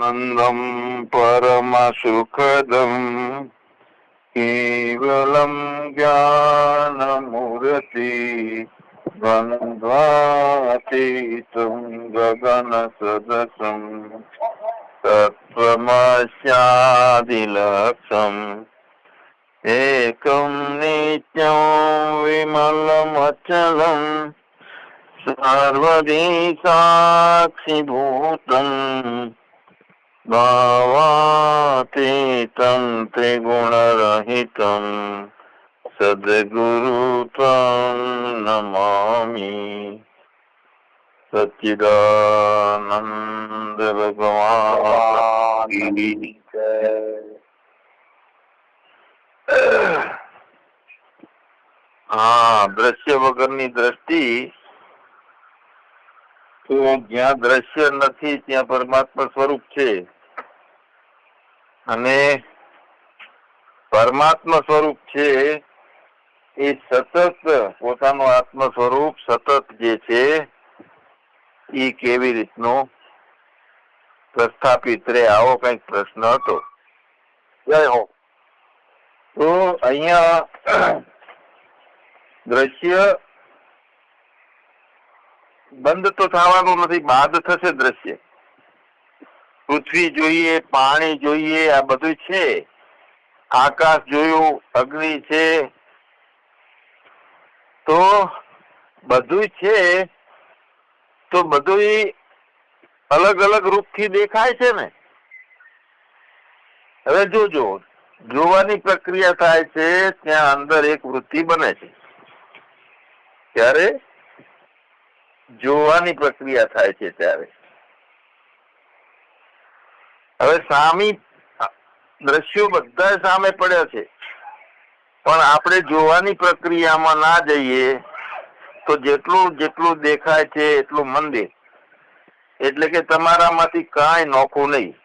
नन्दं परमसुखदं केवलं ज्ञानमूर्ति द्वन्द्वातीतं गगनसदसं तत्त्वमस्यादिलक्षम् एकं नित्यं विमलमचलम् सर्वदी साक्षिभूतम् भावातीतं त्रिगुणरहितं सद्गुरु त्वं नमामि સચ્ચિદાનંદ ભગવાન કી જય. હા દ્રશ્ય વગરની દ્રષ્ટિ તો જ્યાં દ્રશ્ય નથી ત્યાં પરમાત્મા સ્વરૂપ છે અને પરમાત્મા સ્વરૂપ છે, એ સતત પોતાનું આત્મ સ્વરૂપ સતત જે છે, એ કેવી રીતનું પ્રસ્થાપિત રે, આવો કંઈક પ્રશ્ન હતો. જય હો. તો અહીંયા દ્રશ્ય બંધ તો થવાનું નથી, બાદ થશે દ્રશ્ય. પૃથ્વી જોઈએ, પાણી જોઈએ, આ બધું છે. આકાશ જોયું, અગ્નિ છે. તો બધું છે, તો બધું અલગ અલગ રૂપથી દેખાય છે ને? હવે જોજો, જોવાની પ્રક્રિયા થાય છે, ત્યાં અંદર એક વૃત્તિ બને છે. ત્યારે જોવાની પ્રક્રિયા થાય છે ત્યારે. હવે સામી દ્રશ્યો બધા સામે પડ્યા છે. પણ આપણે જોવાની પ્રક્રિયામાં ના જઈએ તો જેટલું જેટલું દેખાય છે એટલું મંદિર. એટલે કે તમારામાંથી કાંઈ નોખું નહીં.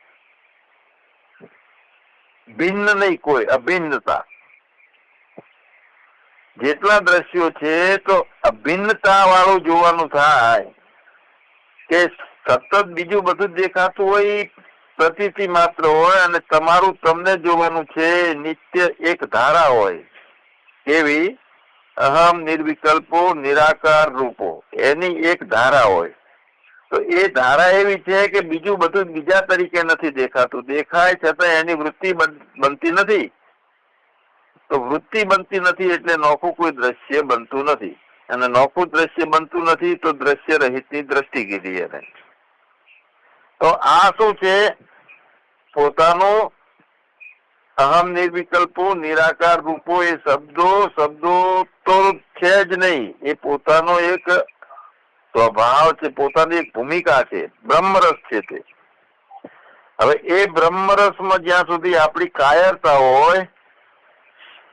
ભિન્ન નહીં કોઈ, અભિન્નતા. જેટલા દ્રશ્યો છે તો અભિન્નતા વાળું જોવાનું થાય. કે સતત બીજું બધું દેખાતું હોય પ્રતીતિ માત્ર હોય અને તમારું તમને જોવાનું છે, નિત્ય એક ધારા હોય. એવી અહમ નિર્વિકલ્પો નિરાકાર રૂપો. એની એક ધારા હોય. તો એ ધારા એવી છે કે બીજું બધું બીજા તરીકે નથી દેખાતું. દેખાય છતાં એની વૃત્તિ બનતી નથી. તો વૃત્તિ બનતી નથી એટલે નોખું કોઈ દ્રશ્ય બનતું નથી. અને નોખું દ્રશ્ય બનતું નથી તો દ્રશ્ય રહિતની દ્રષ્ટિ કીધી એને. તો આ શું છે? પોતાનું અહમ નિર્વિકલ્પો નિરાકાર રૂપો એ શબ્દો શબ્દો તો છે જ નહીં. એ પોતાનો એક સ્વભાવ છે પોતાની એક ભૂમિકા છે બ્રહ્મરસ છે તે. હવે એ બ્રહ્મરસમાં જ્યાં સુધી આપણી કાયરતા હોય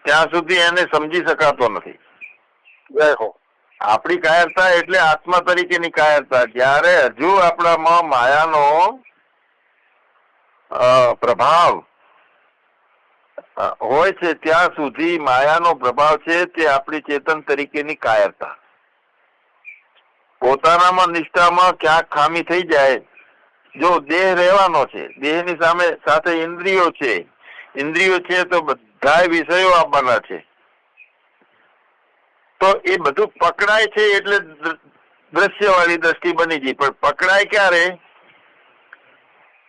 ત્યાં સુધી એને સમજી શકાતો નથી. આપણી કાયરતા એટલે આત્મા તરીકેની કાયરતા. જ્યારે હજુ આપણામાં માયાનો પ્રભાવ. હોય છે ત્યાં સુધી માયાનો પ્રભાવ છે તે આપણી ચેતન તરીકેની કાયરતા. પોતાનામાં નિષ્ઠામાં ક્યાંક ખામી થઈ જાય. જો દેહ રહેવાનો છે, દેહની સામે સાથે ઇન્દ્રિયો છે ઇન્દ્રિયો છે તો બધા વિષયો આપવાના છે. તો એ બધું પકડાય છે એટલે દ્ર- દ્રશ્યવાળી દ્રષ્ટિ બની ગઈ. પણ પકડાય ક્યારે?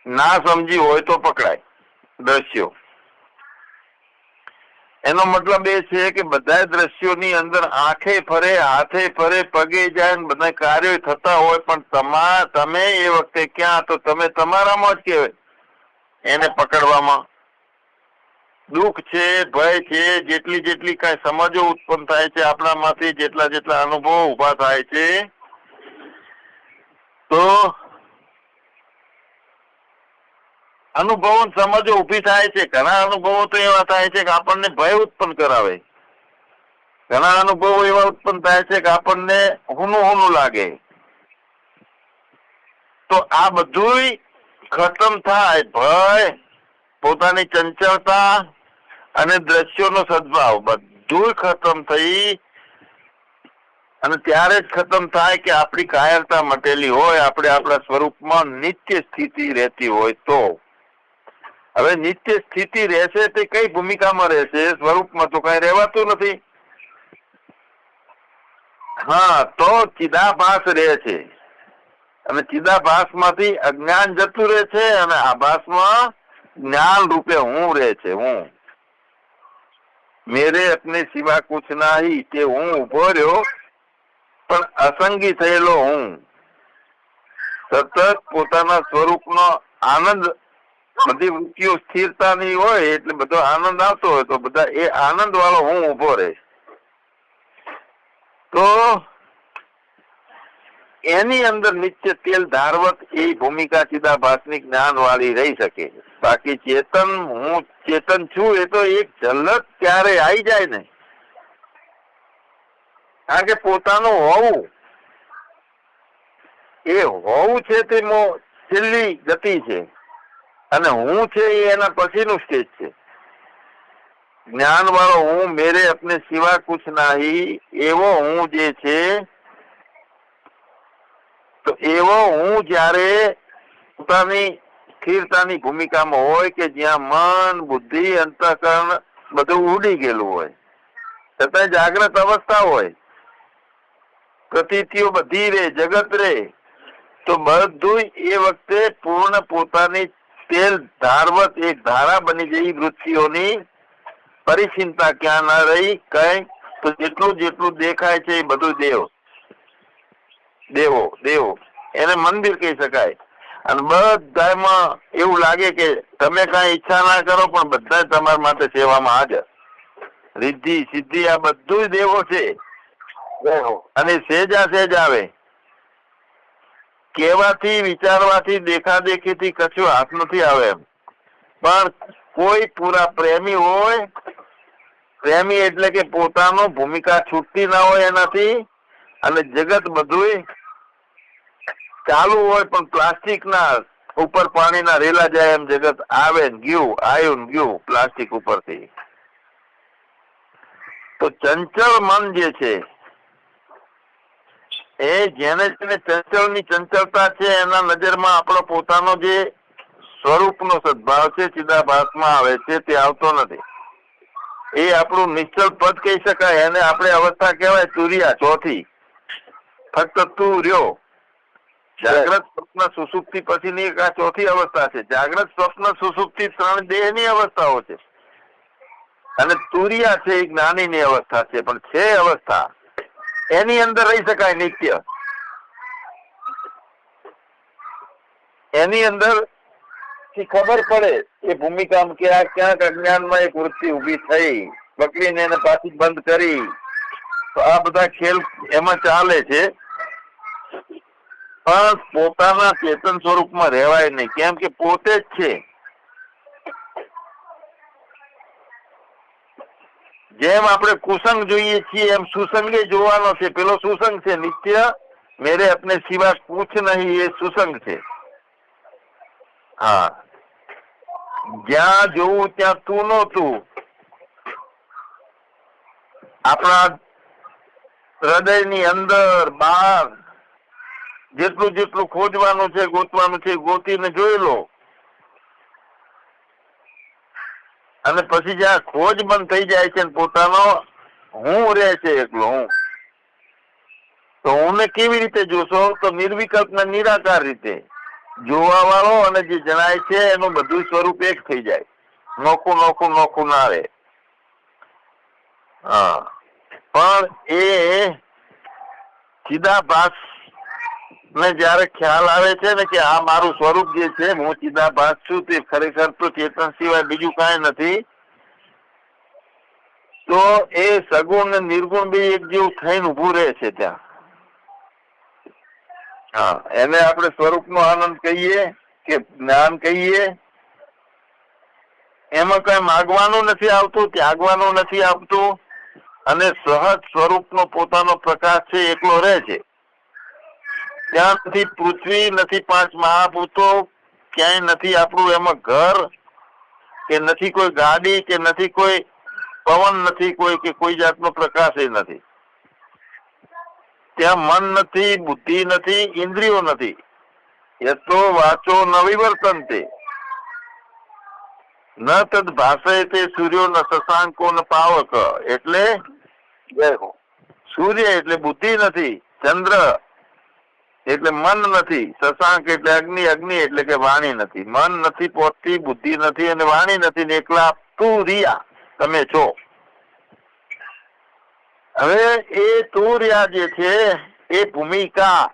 ના સમજી હોય તો પકડાય. દ્રશ્યો. એનો મતલબ એ છે કે બધા દ્રશ્યોની અંદર આંખે ફરે, હાથે ફરે, પગે જાય બધા કાર્યો થતા હોય, પણ તમા, તમે એ વખતે ક્યાં તો તમે તમારામાં જ કહેવાય. એને પકડવામાં. દુઃખ છે, ભય છે, જેટલી જેટલી કઈ સમજો ઉત્પન્ન થાય છે આપણામાંથી, જેટલા જેટલા અનુભવો ઊભા થાય છે, તો અનુભવો સમજો, ઊભી થાય છે. ઘણા અનુભવો તો એવા થાય છે કે આપણને ભય ઉત્પન્ન કરાવે. ઘણા અનુભવો એવા ઉત્પન્ન થાય છે કે આપણને હુનું હુનું લાગે. તો આ બધું ખતમ થાય. ભય, પોતાની ચંચળતા અને દ્રશ્યોનો સદભાવ બધું ખતમ થઈ અને ત્યારે જ ખતમ થાય કે આપણી કાયરતા મટેલી હોય, આપણે આપણા સ્વરૂપમાં નિત્ય સ્થિતિ રહેતી હોય તો. હવે નિત્ય સ્થિતિ રહેશે તે કઈ ભૂમિકામાં રહેશે? સ્વરૂપમાં તો કઈ રહેવાતું નથી. હા, તો ચિદાભાસ રહે છે. અને ચિદાભાસમાંથી અજ્ઞાન જતું રહે છે અને આભાસમાં જ્ઞાન રૂપે હું રહે છે, હું. મેરે અપને સિવા કુછ નાહી તે હું ઊભો રહ્યો, પણ અસંગી થયેલો હું. સતત પોતાના સ્વરૂપનો આનંદ બધી વૃત્તિઓ સ્થિરતાની હોય એટલે બધો આનંદ આવતો હોય તો બધા એ આનંદ વાળો હું ઊભો રહે. તો એની અંદર નિત્ય તેલ ધારવત એ ભૂમિકા ચિદાભાસની જ્ઞાન વાળી રહી શકે. બાકી ચેતન, હું ચેતન છું એ તો એક ઝલક ક્યારે આવી જાય ને કારણ કે પોતાનું હોવું, એ હોવું છે તે છેલ્લી ગતિ છે. અને હું છે એ એના પછીનું સ્ટેજ છે. જ્ઞાન વાળો હું, મેરે અપને સિવા કુછ નાહી, એવો હું જે છે, તો એવો હું જ્યારે પોતાની સ્થિરતાની ભૂમિકામાં હોય કે જ્યાં મન, બુદ્ધિ, અંતઃકરણ બધું ઉડી ગયેલું હોય, છતાં જાગ્રત અવસ્થા હોય, પ્રતીતિઓ બધી રે, જગત રે, તો બધું એ વખતે પૂર્ણ પોતાની તેલ ધારવત એક ધારા બની ગઈ વૃત્તિઓની. પરિચિંતા ક્યાં ના રહી કઈ તો જેટલું જેટલું દેખાય છે એ બધું દેવ. દેવો દેવો. એને મંદિર કહી શકાય. અને બધામાં એવું લાગે કે તમે કઈ ઈચ્છા ના કરો પણ બધા તમારા માટે સેવામાં હાજર. રિદ્ધિ સિદ્ધિ આ બધું જ દેવો છે. અને સેજા સેજ આવે. કહેવાથી, વિચારવાથી, દેખાદેખીથી કશું હાથ નથી આવે પણ કોઈ પૂરા પ્રેમી હોય, પ્રેમી એટલે કે પોતાનો ભૂમિકા છૂટતી ના હોય એનાથી, અને જગત બધું ચાલુ હોય પણ પ્લાસ્ટિક ના ઉપર પાણીના રેલા જાય એમ જગત આવે ગયું, આવ્યું ગયું પ્લાસ્ટિક ઉપરથી. તો ચંચળ મન જે છે એ જેને જેને ચંચળની ચંચળતા છે, એના નજરમાં આપણો પોતાનો જે સ્વરૂપનો સદભાવ છે ચિદાભાસમાં આવે છે, તે આવતો નથી. એ આપણું નિશ્ચલ પદ કહી શકાય, એને આપણે અવસ્થા કહેવાય તુરિયા, ચોથી. ફક્ત તું રહ્યો. જાગ્રત સ્વપ્ન સુસુપ્તિ પછીની એક આ ચોથી અવસ્થા છે. જાગ્રત સ્વપ્ન સુસુપ્તિ ત્રણ દેહની અવસ્થાઓ છે. અને તુરિયા છે એ જ્ઞાનીની અવસ્થા છે, પણ છે અવસ્થા. એની અંદર રહી શકાય નિત્ય. એની અંદરથી ખબર પડે એ ભૂમિકા કે આ ક્યાંક અજ્ઞાનમાં એક વૃત્તિ ઊભી થઈ પકડીને એને પાછી બંધ કરી. તો આ બધા ખેલ એમાં ચાલે છે. પણ પોતાના ચેતન સ્વરૂપમાં રહેવાય નહીં. કેમ કે પોતે જ છે. જેમ આપણે કુસંગ જોઈએ છીએ, એમ સુસંગે જોવાનો છે. પેલો સુસંગ છે, નિત્ય. મેરે અપને સિવા કુછ નહીં, એ સુસંગ છે. હા. જ્યાં જોવું ત્યાં તું નહોતું આપણા હૃદયની અંદર બહાર જેટલું જેટલું ખોજવાનું છે, ગોતવાનું છે, ગોતીને જોઈ લો. અને પછી જ્યાં ખોજ બંધ થઈ જાય છે પોતાનો, હું રહે છે એકલો હું. તો હું કેવી રીતે જોશો? તો નિર્વિકલ્પ ને નિરાકાર રીતે. જોવા વાળો અને જે જણાય છે, એનું બધું સ્વરૂપ એક થઈ જાય. નોખું નોખું નોખું ના રહે. હા. પણ એ ચિદાભાસ ને જયારે ખ્યાલ આવે છે ને કે આ મારું સ્વરૂપ જે છે, હું ચિદાભાસ છું, તે ખરેખર તો ચેતન સિવાય બીજું કાંઈ નથી. તો એ સગુણ ને નિર્ગુણ બી એક જેવું થઈને ઉભું રહે છે ત્યાં. હા, એને આપણે સ્વરૂપનો આનંદ કહીએ કે જ્ઞાન કહીએ. એમાં કઈ માગવાનું નથી આવતું, ત્યાગવાનું નથી આવતું. અને સહજ સ્વરૂપનો પોતાનો પ્રકાશ છે, એકલો રહે છે. ત્યાં નથી પૃથ્વી નથી પાંચ મહાભૂતો, ક્યાંય નથી આપણું એમાં ઘર, કે નથી કોઈ ગાડી, કે નથી કોઈ પવન, નથી કોઈ, કે કોઈ જાતનો પ્રકાશ નથી. ત્યાં મન નથી, બુદ્ધિ નથી, ઇન્દ્રિયો નથી. એ તો વાચો ન વિવર્તનતે. ન તદ ભાષે તે સૂર્યો ન શશાંકો ન પાવક. એટલે સૂર્ય એટલે બુદ્ધિ નથી, ચંદ્ર. એટલે મન નથી શશાંક એટલે અગ્નિ અગ્નિ એટલે કે વાણી નથી. મન નથી પહોંચતી બુદ્ધિ નથી અને વાણી નથી ને એકલા તું તમે છો. હવે એ તુરિયા જે છે, એ ભૂમિકા.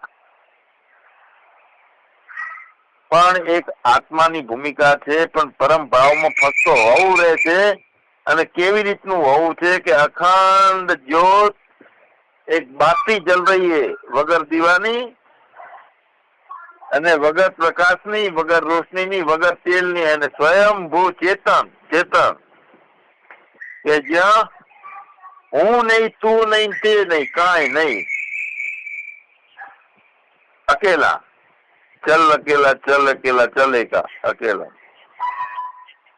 પણ એક આત્માની ભૂમિકા છે, પણ પરમ ભાવમાં ફસતો હોવું રહે છે અને કેવી રીતનું હોવું છે કે અખંડ જ્યોત એક બાતી જલ રહી વગર દીવાની અને વગર પ્રકાશની વગર રોશનીની વગર તેલની અને સ્વયંભૂ ચેતન ચેતન. કે જ્યાં હું નહીં તું નહીં તે નહીં કાંઈ નહીં. અકેલા. ચલ અકેલા ચલ અકેલા ચલેકા અકેલા.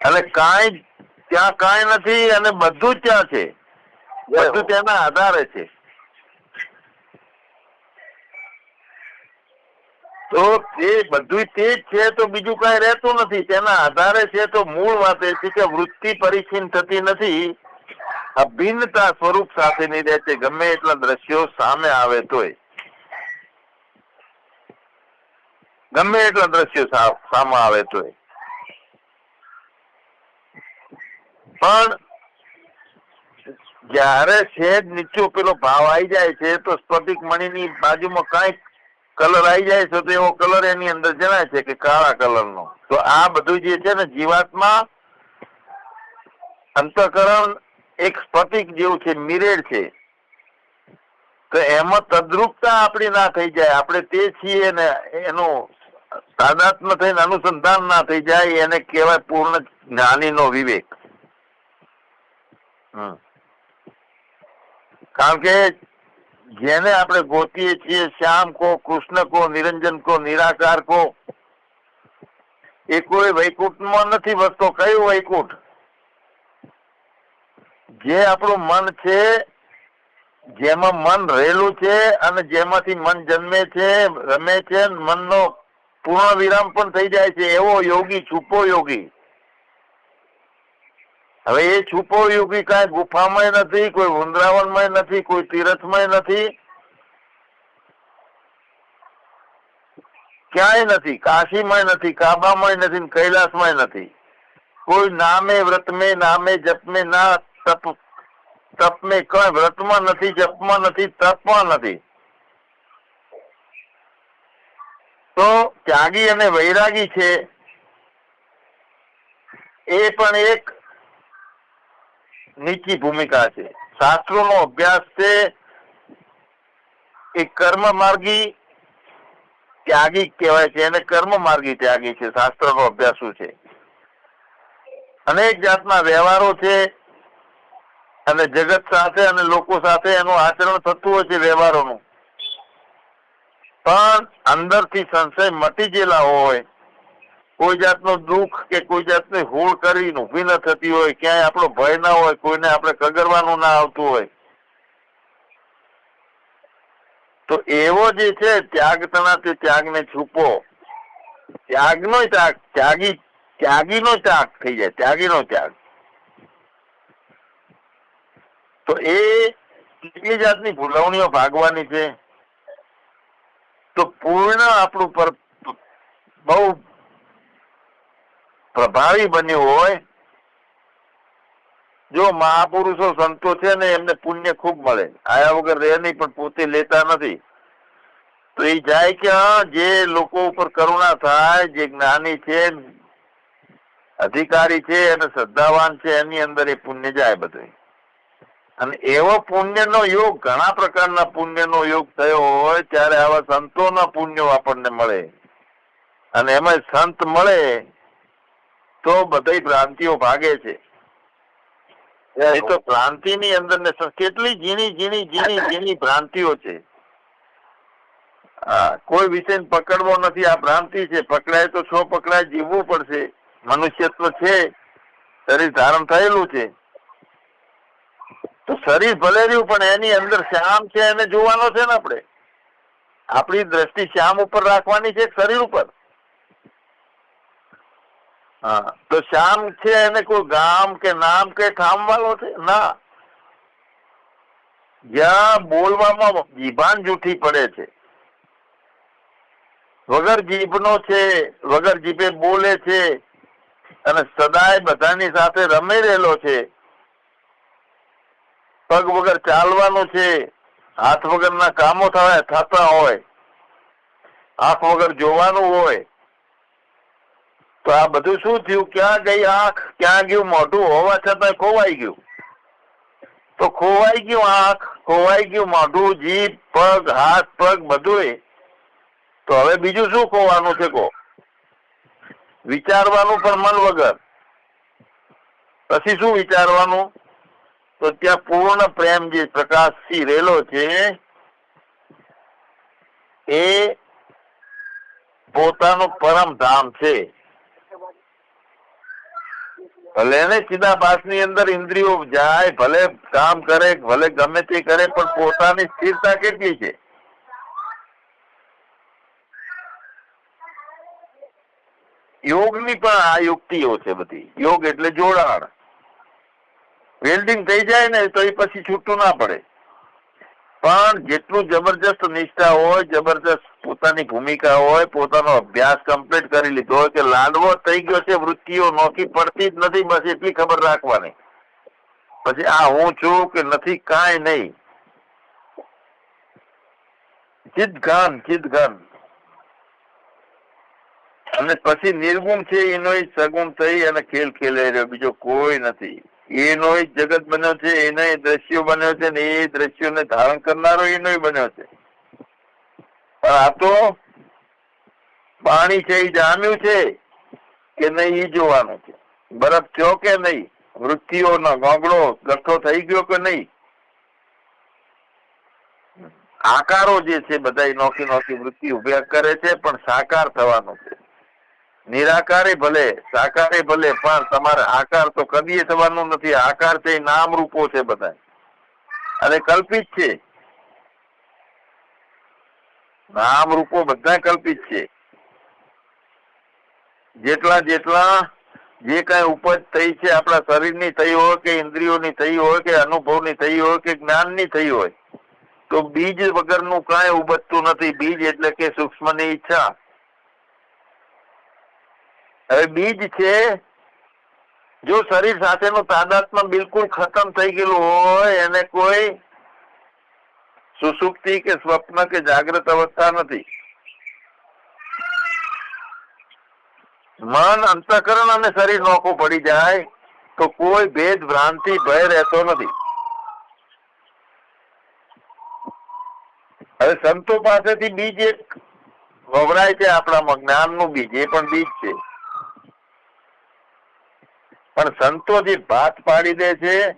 અને કાંઈ ત્યાં કાંઈ નથી અને બધું જ ત્યાં છે. બધું તેના આધારે છે. તો તે બધું તે જ છે, તો બીજું કઈ રહેતું નથી. તેના આધારે છે, તો મૂળ વાત એ છે કે વૃત્તિ પરિચિન થતી નથી. અભિન્નતા સ્વરૂપ સ્વરૂપ સાથેની રહે છે, ગમે એટલા દ્રશ્યો સામે આવે તોય. ગમે એટલા દ્રશ્યો સામે આવે તોય. પણ જ્યારે છે નીચો પેલો ભાવ આવી જાય છે, તો સ્ફટિક મણીની બાજુમાં કાંઈક કલર આવી જાય છે તો એવો કલર એની અંદર જણાય છે કે કાળા કલરનો. તો આ બધું જે છે ને જીવાતમાં અંતકરણ એક સ્ફટિક જેવું છે મિરેડ છે. તો એમાં તદ્રુપતા આપણી ના થઈ જાય. આપણે તે છીએ ને એનું તાદાત્મ થઈને અનુસંધાન ના થઈ જાય, એને કહેવાય પૂર્ણ જ્ઞાનીનો વિવેક. હમ. કારણ કે જેને આપણે ગોતીએ છીએ શ્યામ કો, કૃષ્ણ કો, નિરંજન કો, નિરાકાર કો, એ કોઈ વૈકુંઠમાં નથી વસતો. કયું વૈકુંઠ? જે આપણું મન છે, જેમાં મન રહેલું છે અને જેમાંથી મન જન્મે છે, રમે છે, મનનો પૂર્ણ વિરામ પણ થઈ જાય છે. એવો યોગી, છુપો યોગી. હવે એ છુપો યુગી કાંઈ ગુફામાં નથી, કોઈ વૃંદાવનમાં નથી, કોઈ તીરથમાં નથી. ક્યાંય નથી કાશીમાં નથી કાબામાં નથી કૈલાસમાં નથી. કોઈ નામે વ્રતમે, નામે જપમે, ના તપ, તપમે કઈ વ્રતમાં નથી, જપમાં નથી, તપમાં નથી. તો ત્યાગી અને વૈરાગી છે. એ પણ એક નીચી ભૂમિકા છે. શાસ્ત્રોનો અભ્યાસ છે એ કર્મ માર્ગી ત્યાગી કહેવાય છે. એને કર્મ માર્ગી ત્યાગી છે. શાસ્ત્રનો અભ્યાસ છે? અનેક જાતના વ્યવહારો છે અને જગત સાથે અને લોકો સાથે એનું આચરણ થતું હોય છે વ્યવહારોનું. પણ અંદરથી સંશય મટી ગયેલા હોય કોઈ જાતનું દુઃખ કે કોઈ જાતની હોળ કરીને ઊભી ન થતી હોય, ક્યાંય આપણો ભય ના હોય, કોઈને આપણે કગરવાનું ના આવતું હોય. તો એવો જે છે ત્યાગ તણા તે ત્યાગને છૂપો. ત્યાગનો ત્યાગ, ત્યાગી, ત્યાગીનો ત્યાગ થઈ જાય, ત્યાગીનો ત્યાગ. તો એ કેટલી જાતની ભૂલવણીઓ ભાગવાની છે? તો પૂર્ણ આપણું પર બહુ પ્રભાવી બન્યું હોય, જો મહાપુરુષો સંતો છે ને, એમને પુણ્ય ખૂબ મળે. આયા વગર રહે નહીં, પણ પોતે લેતા નથી. તો એ જાય કે જે લોકો ઉપર કરુણા થાય, જે જ્ઞાની છે, અધિકારી છે, અને શ્રદ્ધાવાન છે, એની અંદર એ પુણ્ય જાય બધું. અને એવો પુણ્યનો યોગ, ઘણા પ્રકારના પુણ્યનો યોગ થયો હોય, ત્યારે આવા સંતોના પુણ્યો આપણને મળે. અને એમાં સંત મળે તો બધી ભ્રાંતિઓ ભાગે છે. એ તો તો ભ્રાંતિની અંદર ને કેટલી ઝીણી ઝીણી ઝીણી ઝીણી ભ્રાંતિઓ છે. કોઈ વિષય પકડવો નથી આ ભ્રાંતિ છે. પકડાય તો છો પકડાય જીવવું પડશે. મનુષ્યત્વ છે. શરીર ધારણ થયેલું છે. તો શરીર ભલે રહ્યું પણ એની અંદર શ્યામ છે એને જોવાનો છે ને આપણે. આપણી દ્રષ્ટિ શ્યામ ઉપર રાખવાની છે શરીર ઉપર? હા. તો શ્યામ છે એને કોઈ ગામ કે નામ કે ઠામ વાળો છે? ના. જ્યાં બોલવામાં જીભાન જૂઠી પડે છે. વગર જીભનો છે, વગર જીભે બોલે છે, અને સદાય બધાની સાથે રમી રહેલો છે. પગ વગર ચાલવાનું છે, હાથ વગરના કામો થવા થતા હોય. આંખ વગર જોવાનું હોય. તો આ બધું શું થયું? ક્યાં ગઈ? આ ક્યાં ગયું? મોઢું હોવા છતાં ખોવાઈ ગયું. તો ખોવાઈ ગયું આંખ, ખોવાઈ ગયું મોઢું, જીભ, પગ, હાથ, પગ બધું તો હવે બીજું શું ખોવાનું છે કો વિચારવાનું પણ મન વગર. પછી શું વિચારવાનું? તો ત્યાં પૂર્ણ પ્રેમ જે પ્રકાશથી રહેલો છે, એ પોતાનું પરમ ધામ છે. ભલે ને ચિદાભાસની અંદર ઇન્દ્રિયો જાય, ભલે કામ કરે, ભલે ગમે તે કરે, પણ પોતાની સ્થિરતા કેટલી છે? યોગની પણ આ યુક્તિઓ છે બધી. યોગ એટલે જોડાણ. વેલ્ડિંગ થઈ જાય ને તો એ પછી છૂટું ના પડે. પણ જેટલું જબરજસ્ત નિષ્ઠા હોય, જબરજસ્ત પોતાની ભૂમિકા હોય, પોતાનો અભ્યાસ કમ્પ્લીટ કરી લીધો હોય કે લાડવો થઈ ગયો છે, વૃત્તિઓ નોખી પડતી જ નથી, બસ એટલી ખબર રાખવાની. પછી આ હું છું કે નથી, કાંઈ નહીં. ચિદઘન ચિદઘન અને પછી નિર્ગુણ છે, એનો સગુણ થઈ અને ખેલ ખેલાઈ રહ્યો, બીજો કોઈ નથી. એનો જગત બન્યો છે એનો દ્રશ્યો બન્યો છે ને એ દ્રશ્યોને ધારણ કરનારો એનો બન્યો છે. પણ આ તો પાણી છે, એ જામ્યું છે કે નહીં એ જોવાનું છે. બરફ થયો કે નહીં? વૃત્તિઓનો ગોગડો ગઠ્ઠો થઈ ગયો કે નહીં? આકારો જે છે બધા નોખી નોખી વૃત્તિ ઉભ્યા કરે છે, પણ સાકાર થવાનું છે. નિરાકારે ભલે, સાકારે ભલે, પણ તમારે આકાર તો કદીએ થવાનો નથી. આકાર છે નામ રૂપો છે બધા અને કલ્પિત છે. નામ રૂપો બધા કલ્પિત છે. જેટલા જેટલા જે કઈ ઉપજ થઈ છે આપણા શરીરની થઈ હોય કે ઇન્દ્રિયોની થઈ હોય કે અનુભવની થઈ હોય કે જ્ઞાનની થઈ હોય, તો બીજ વગરનું કાંઈ ઉબજતું નથી. બીજ એટલે કે સૂક્ષ્મની ઈચ્છા. હવે બીજ છે, જો શરીર સાથેનું તાદાત્મ્ય બિલકુલ ખતમ થઈ ગયેલું હોય, એને કોઈ સુસુપ્તિ કે સ્વપ્ન કે જાગ્રત અવસ્થા નથી. મન અંતકરણ અને શરીર નોખું પડી જાય, તો કોઈ ભેદ ભ્રાંતિ, ભય રહેતો નથી. હવે સંતો પાસેથી બીજ એક વવરાય છે આપણામાં, જ્ઞાનનું બીજ, એ પણ બીજ છે. પણ સંતો જે ભાત પાડી દે છે,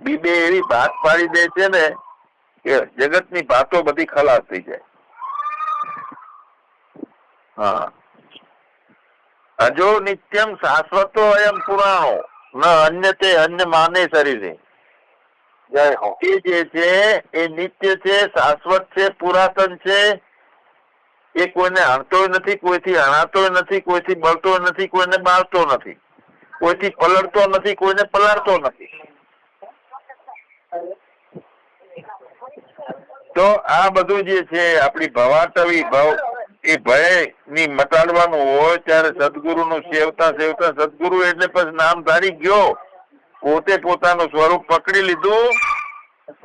બીબે એવી ભાત પાડી દે છે ને કે જગતની ભાતો બધી ખલાસ થઈ જાય. હા. અજો નિત્યમ શાશ્વતો અયમ પુરાણો. ન અન્ય તે અન્ય માને શરીરે. એ જે છે, એ નિત્ય છે, શાશ્વત છે, પુરાતન છે, એ કોઈને હણતો નથી, કોઈથી હણાતો નથી, કોઈથી બળતો નથી, કોઈને બાળતો નથી. કોઈથી પલળતો નથી, કોઈને પલાળતો નથી. તો આ બધું જે છે, આપણી ભવાટવી ભાવ, એ ભયની મટાડવાનું હોય ત્યારે સદગુરુ નું સેવતા સેવતા સદગુરુ એટલે પછી નામ ધારી ગયો. પોતે પોતાનું સ્વરૂપ પકડી લીધું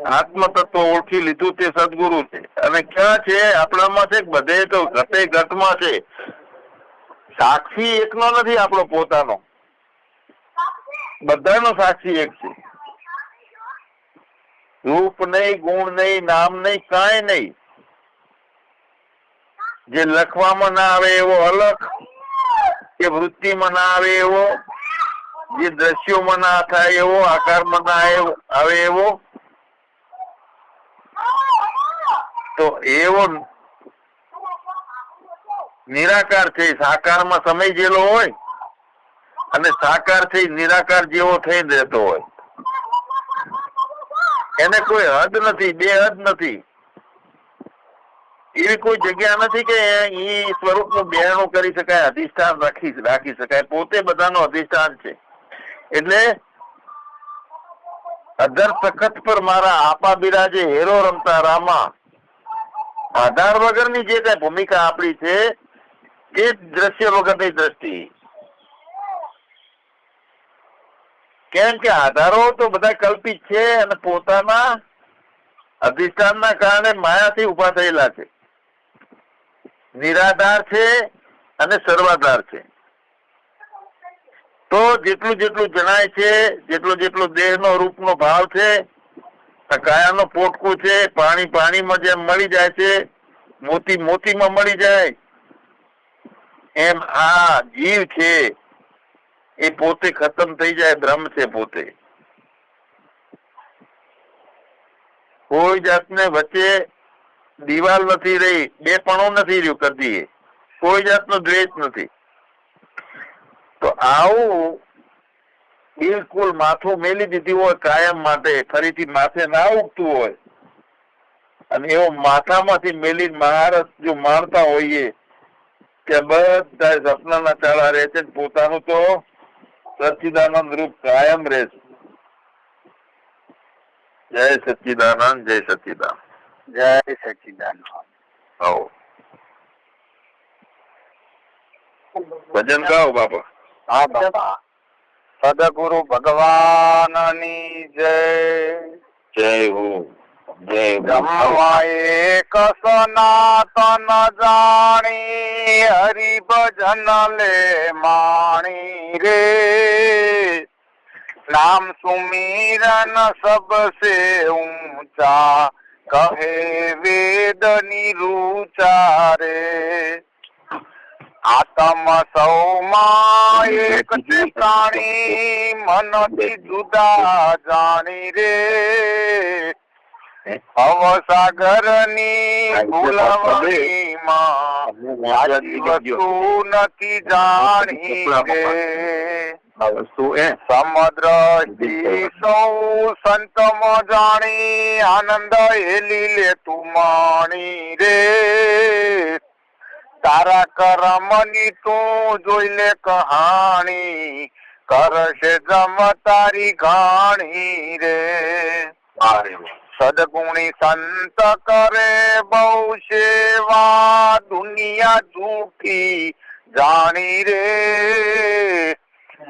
આત્મ તત્વ ઓળખી લીધું તે સદગુરુ છે. અને ક્યાં છે? આપણામાં છે બધે તો ઘટે ઘટમાં છે. સાક્ષી એકનો નથી આપણો પોતાનો. બધાનો સાક્ષી એક છે. રૂપ નહીં, ગુણ નહીં, નામ નહીં, કાંઈ નહીં. જે લખવામાં ના આવે એવો અલખ, કે વૃત્તિમાં ના આવે એવો, જે દ્રશ્યોમાં ના થાય એવો, આકારમાં ના આવે- એવો. તો એવો નિરાકાર છે. સાકારમાં સમય જેલો હોય અને સાકાર થઈ નિરાકાર જેવો થઈ રહેતો હોય. એને કોઈ હદ નથી, બે હદ નથી. એવી કોઈ જગ્યા નથી કે એ સ્વરૂપનું બેહણું કરી શકાય, અધિષ્ઠાન રાખી રાખી શકાય. પોતે બધાનો અધિષ્ઠાન છે. એટલે અધર તખત પર મારા આપા બિરાજે હેરો રમતા રામા, આધાર વગરની જે કઈ ભૂમિકા આપણી છે જ દ્રશ્ય વગરની દ્રષ્ટિ. કેમ કે આધારો તો બધા કલ્પિત છે અને પોતાના અધિષ્ઠાનના કારણે માયાથી ઊભા થયેલા છે. નિરાધાર છે અને સર્વાધાર છે. તો જેટલું જેટલું જણાય છે, જેટલો જેટલો દેહનો, રૂપનો ભાવ છે કાયાનો પોટકું છે, પાણી પાણીમાં જેમ મળી જાય છે, મોતી મોતીમાં મળી જાય, એમ આ જીવ છે. એ પોતે ખતમ થઈ જાય બ્રહ્મ છે પોતે. કોઈ જાતને વચ્ચે દિવાલ નથી રહી, બે પણું નથી રહ્યું કદી કોઈ જાતનો દ્વેષ નથી. તો આવું બિલકુલ માથું મેલી દીધું હોય કાયમ માટે, ફરીથી માથે ના ઉગતું હોય. અને એવો માથામાંથી મેલી મહારસ જો માણતા હોઈએ કે બધા સપનાના ચાળા રહે છે પોતાનું તો સચ્ચિદાનંદ રૂપ કાયમ રહે છે જય સચિદાનંદ જય સચ્ચિદાનંદ. જય સચિદાનંદ આવો. ભજન ગાઓ બાપા. હા બાપા. સદગુરુ ભગવાનની જય. જય હો. હો. બ્રહ્મા એક સનાતન જાણી હરિ ભજન લે માણી રે નામ સુમીરન સબસે ઊંચા, કહે વેદ નિરૂચા રે આતમ સૌમાં એક છે પ્રાણી, મનથી જુદા જાણી રે અવસાગરની ભૂલવણી વસ્તુ નથી જાણી વસ્તુ એ સૌ સંત જાણી આનંદ હેલી લે તું માણી રે. તારા કરમની તું જોઈ લે કહાણી કરશે જમ તારી ઘાણી રે. સદગુણી સંત કરે બહુ સેવા, દુનિયા જૂઠી જાણી રે.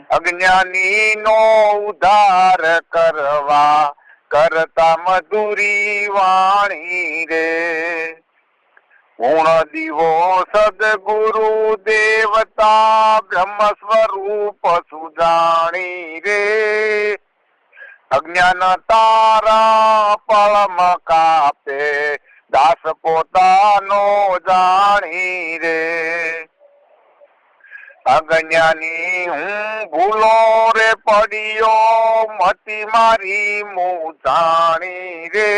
અજ્ઞાની નો ઉધાર કરવા કરતા મધુરી વાણી રે. ગુણ દીવો સદગુરુ દેવતા બ્રહ્મ સ્વરૂપ સુજાણી રે. અજ્ઞાન તારા પળમ કાપે. દાસ પોતાનો જાણી રે. અજ્ઞાની હું ભૂલો રે પડ્યો, મતી મારી મું જાણી રે.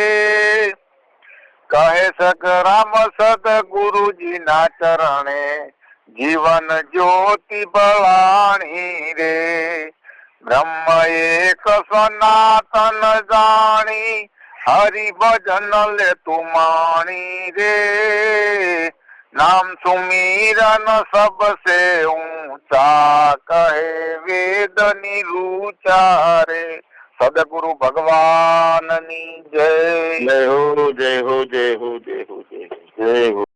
કહે સગરામ સદગુરુજી ના ચરણે, જીવન જ્યોતિ બળાણી રે. બ્રહ્મ એક સનાતન જાણી હરિ ભજન લે તું માણી રે. નામ સુમીરન સબસે ઊંચા કહે વેદ નિરૂચા રે સદગુરુ ભગવાનની જય. જય હો જય હો જય હો જય હો જય હો.